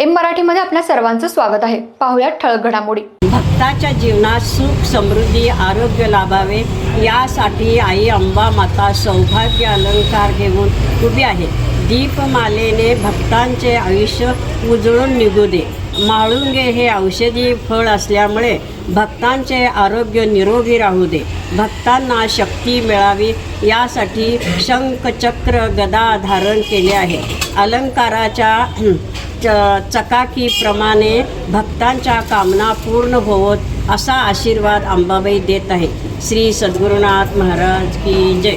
M मराठीमध्ये आपल्या सर्वांचं स्वागत आहे. पाहुयात ठळक घडामोडी. भक्ताच्या जीवनात सुख समृद्धी आरोग्य लाभावे यासाठी आई अंबा माता सौभाग्य अलंकार घेऊन उभी आहे. दीपमालेने भक्तांचे आयुष्य उजळून निघू दे. माळुंगे हे औषधी फळ असल्यामुळे भक्तांचे आरोग्य निरोगी राहू दे. भक्तांना शक्ती मिळावी यासाठी शंखचक्र गदा धारण केले आहे. अलंकाराच्या च चकाकीप्रमाणे भक्तांच्या कामना पूर्ण होवत असा आशीर्वाद अंबाबाई देत आहे श्री सद्गुरुनाथ महाराज की जय.